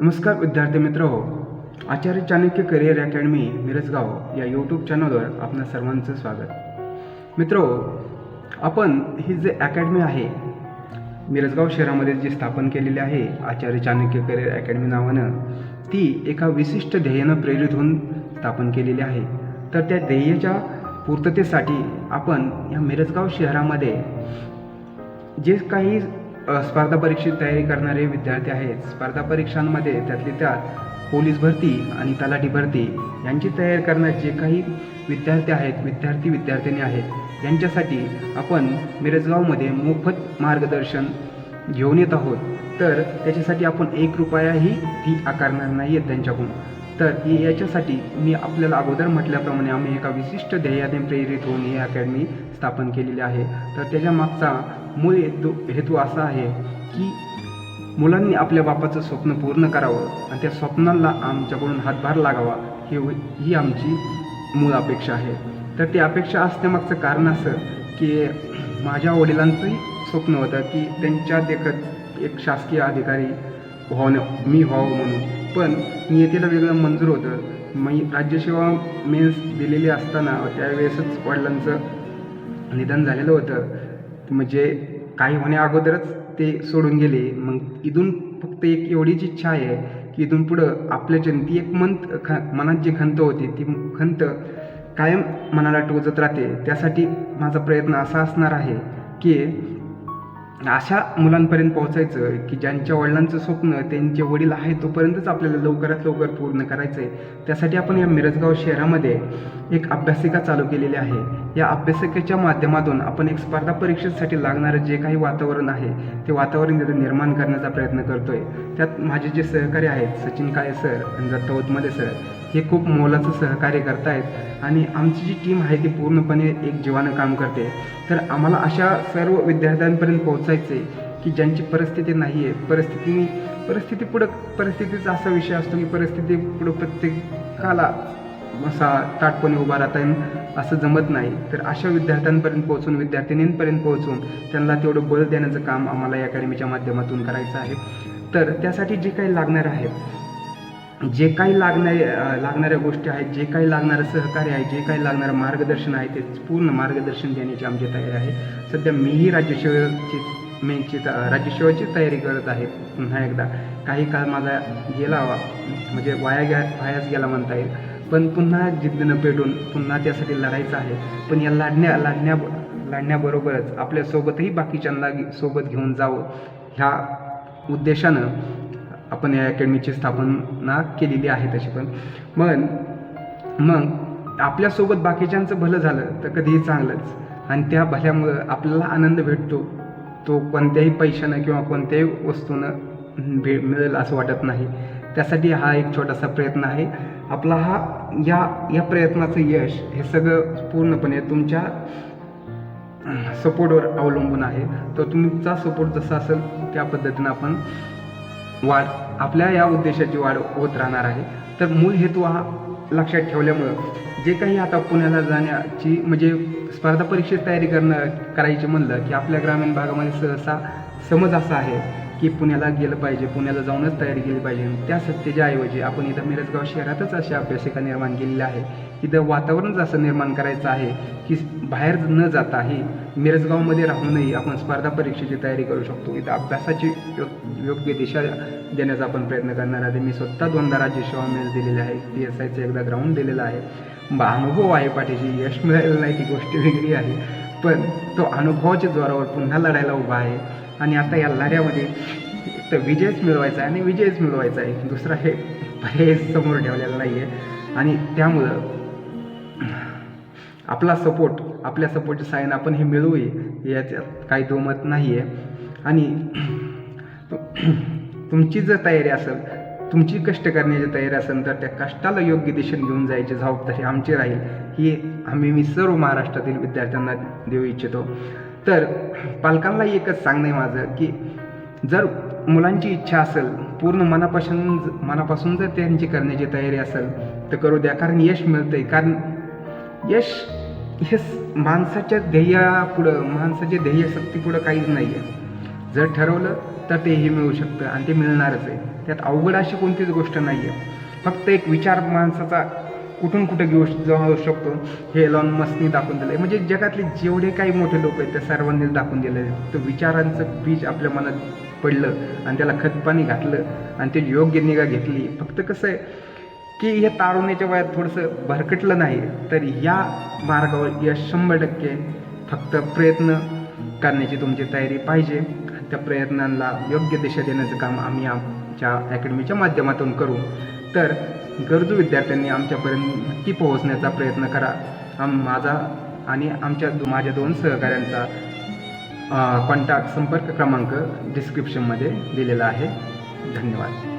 नमस्कार विद्यार्थी मित्र हो. आचार्य चाणक्य करिअर अकॅडमी मिरजगाव या यूट्यूब चॅनलवर आपल्या सर्वांचं स्वागत. मित्र हो, आपण ही जे अकॅडमी आहे मिरजगाव शहरामध्ये जी स्थापन केलेली आहे आचार्य चाणक्य करिअर अकॅडमी नावानं ती एका विशिष्ट ध्येयानं प्रेरित होऊन स्थापन केलेली आहे. तर त्या ध्येयाच्या पूर्ततेसाठी आपण या मिरजगाव शहरामध्ये जे काही स्पर्धा परीक्षेत तयारी करणारे विद्यार्थी आहेत. स्पर्धा परीक्षांमध्ये त्यातले त्यात पोलीस भरती आणि तलाठी भरती यांची तयारी करणारे जे काही विद्यार्थी आहेत विद्यार्थी विद्यार्थिनी आहेत यांच्यासाठी आपण मिरजगावमध्ये मोफत मार्गदर्शन घेऊन येत आहोत. तर त्याच्यासाठी आपण एक रुपयाही फी आकारणार नाही आहेत त्यांच्याकडून. तर याच्यासाठी मी आपल्याला अगोदर म्हटल्याप्रमाणे आम्ही एका विशिष्ट ध्येयाने प्रेरित होऊन ही अकॅडमी स्थापन केलेली आहे. तर त्याच्या मागचा मूळ हेतू हेतू असा आहे की मुलांनी आपल्या बापाचं स्वप्न पूर्ण करावं आणि त्या स्वप्नाला आमच्याकडून हातभार लागावा. हे ही आमची मूळ अपेक्षा आहे. तर ती अपेक्षा असण्यामागचं कारण असं की माझ्या वडिलांचंही स्वप्न होतं की त्यांच्या देखत एक शासकीय अधिकारी व्हावं मी व्हावं म्हणून. पण नियतीला वेगळं मंजूर होतं. मी राज्यसेवा मेन्स दिलेली असताना त्यावेळेसच वडिलांचं निधन झालेलं होतं. म्हणजे काही होण्या अगोदरच ते सोडून गेले. मग इथून फक्त एक एवढीच इच्छा आहे की इथून पुढं आपल्या ती एक मंत ख मनात जी खंत होती ती खंत कायम मनाला टोचत राहते. त्यासाठी माझा प्रयत्न असा असणार आहे की अशा मुलांपर्यंत पोहोचायचं की ज्यांच्या वडिलांचं स्वप्न त्यांचे वडील आहे तोपर्यंतच आपल्याला लवकरात लवकर पूर्ण करायचं आहे त्यासाठी आपण या मिरजगाव शहरामध्ये एक अभ्यासिका चालू केलेली आहे. या अभ्यासिकेच्या माध्यमातून आपण एक स्पर्धा परीक्षेसाठी लागणारं जे काही वातावरण आहे ते वातावरण तिथे निर्माण करण्याचा प्रयत्न करतोय. त्यात माझे जे सहकारी आहेत सचिन काळे सर आणि दत्ता सर हे खूप मोलाचं सहकार्य करतायत. आणि आमची जी टीम आहे ती पूर्णपणे एक जीवानं काम करते. तर आम्हाला अशा सर्व विद्यार्थ्यांपर्यंत पोहोचायचं आहे की ज्यांची परिस्थिती नाही आहे परिस्थितीने परिस्थिती पुढं परिस्थितीचा असा विषय असतो की परिस्थिती पुढं प्रत्येकाला असा ताटपणे उभा राहता येईल असं जमत नाही. तर अशा विद्यार्थ्यांपर्यंत पोहोचून विद्यार्थिनींपर्यंत पोहोचून त्यांना तेवढं बळ देण्याचं काम आम्हाला या अकॅडमीच्या माध्यमातून करायचं आहे. तर त्यासाठी जे काही लागणार आहे जे काही लागणारे लागणाऱ्या गोष्टी आहेत जे काही लागणारं सहकार्य आहे जे काही लागणारं मार्गदर्शन आहे ते पूर्ण मार्गदर्शन देण्याची आमची तयारी आहे. सध्या मीही राज्यसेवेची मेनची त राज्यसेवेची तयारी करत आहे. पुन्हा एकदा काही काळ माझा गेला वा म्हणजे वाया गे वायाच गेला म्हणता येईल. पण पुन्हा जिद्दीनं पेटून पुन्हा त्यासाठी लढायचं आहे. पण या लढण्या लढण्या लढण्याबरोबरच आपल्यासोबतही बाकीच्यांना सोबत घेऊन जावं ह्या उद्देशानं आपण या अकॅडमीची स्थापना केलेली आहे तशी पण. मग मग आपल्यासोबत बाकीच्यांचं भलं झालं तर कधीही चांगलंच. आणि त्या भल्यामुळं आपल्याला आनंद भेटतो. तो कोणत्याही पैशानं किंवा कोणत्याही वस्तूनं भे मिळेल असं वाटत नाही. त्यासाठी हा एक छोटासा प्रयत्न आहे. आपला हा या या प्रयत्नाचं यश हे सगळं पूर्णपणे तुमच्या सपोर्टवर अवलंबून आहे. तर तुमचा सपोर्ट जसा असेल त्या पद्धतीनं आपण वाढ आपल्या या उद्देशाची वाढ होत राहणार आहे. तर मूळ हेतू हा लक्षात ठेवल्यामुळं जे काही आता पुण्याला जाण्याची म्हणजे स्पर्धा परीक्षेत तयारी करणं करायची म्हणलं की आपल्या ग्रामीण भागामध्ये सहसा समज असा आहे की पुण्याला गेलं पाहिजे पुण्याला जाऊनच तयारी केली पाहिजे. त्या सत्तेच्या ऐवजी आपण इथं मिरजगाव शहरातच अशा अभ्यासिका निर्माण केलेल्या आहे? इथं वातावरणच असं निर्माण करायचं आहे की बाहेर न जाताही मिरजगावमध्ये राहूनही आपण स्पर्धा परीक्षेची तयारी करू शकतो. इथं अभ्यासाची योग्य दिशा देण्याचा आपण प्रयत्न करणार आहे मी स्वतः दोनदा राज्यसेवा मेल दिलेले आहे. पी एस आयचं एकदा ग्राउंड दिलेलं आहे. बा अनुभव आहे पाठीशी यश मिळालेलं नाही ती गोष्ट वेगळी आहे. पण तो अनुभवाच्या जोरावर पुन्हा लढायला उभा आहे. आणि आता या लढ्यामध्ये एक तर विजयच मिळवायचा आहे आणि विजयच मिळवायचा आहे. दुसरा हे पर्याय समोर ठेवलेला नाही आहे आणि त्यामुळं आपला सपोर्ट आपल्या सपोर्टच्या साईन आपण हे मिळवूया. याच्यात काही दोमत नाही आहे आणि तुमची जर तयारी असेल तुमची कष्ट करण्याची तयारी असेल तर त्या कष्टाला योग्य दिशेने घेऊन जायची जबाबदारी आमची राहील. ही आम्ही मी सर्व महाराष्ट्रातील विद्यार्थ्यांना देऊ इच्छितो. तर पालकांना एकच सांगणं आहे माझं की जर मुलांची इच्छा असेल पूर्ण मनापासून मनापासून जर त्यांची करण्याची तयारी असेल तर करू द्या. कारण यश मिळतंय. कारण यश हे माणसाच्या ध्येयापुढं माणसाच्या ध्येयशक्तीपुढं काहीच नाही आहे जर ठरवलं तर तेही मिळू शकतं आणि ते मिळणारच आहे. त्यात अवघड अशी कोणतीच गोष्ट नाही आहे फक्त एक विचार माणसाचा कुठून कुठे घेऊ जाऊ शकतो हे लॉन मस्कनी दाखवून दिलं आहे म्हणजे जगातले जेवढे काही मोठे लोक आहेत त्या सर्वांनीच दाखवून दिलं आहे तर विचारांचं बीज आपल्या मनात पडलं आणि त्याला खतपाणी घातलं आणि ते योग्य निगा घेतली. फक्त कसं आहे की हे तारुण्याच्या वयात थोडंसं भरकटलं नाही तर या मार्गावर यश शंभर टक्के फक्त प्रयत्न करण्याची तुमची तयारी पाहिजे. त्या प्रयत्नांना योग्य दिशा देण्याचं काम आम्ही आमच्या अकॅडमीच्या माध्यमातून करू. तर गरजू विद्यार्थ्यांनी आमच्यापर्यंत नक्की पोहोचण्याचा प्रयत्न करा. आम माझा आणि आमच्या माझ्या दोन सहकाऱ्यांचा कॉन्टॅक्ट संपर्क क्रमांक डिस्क्रिप्शनमध्ये दिलेला आहे. धन्यवाद.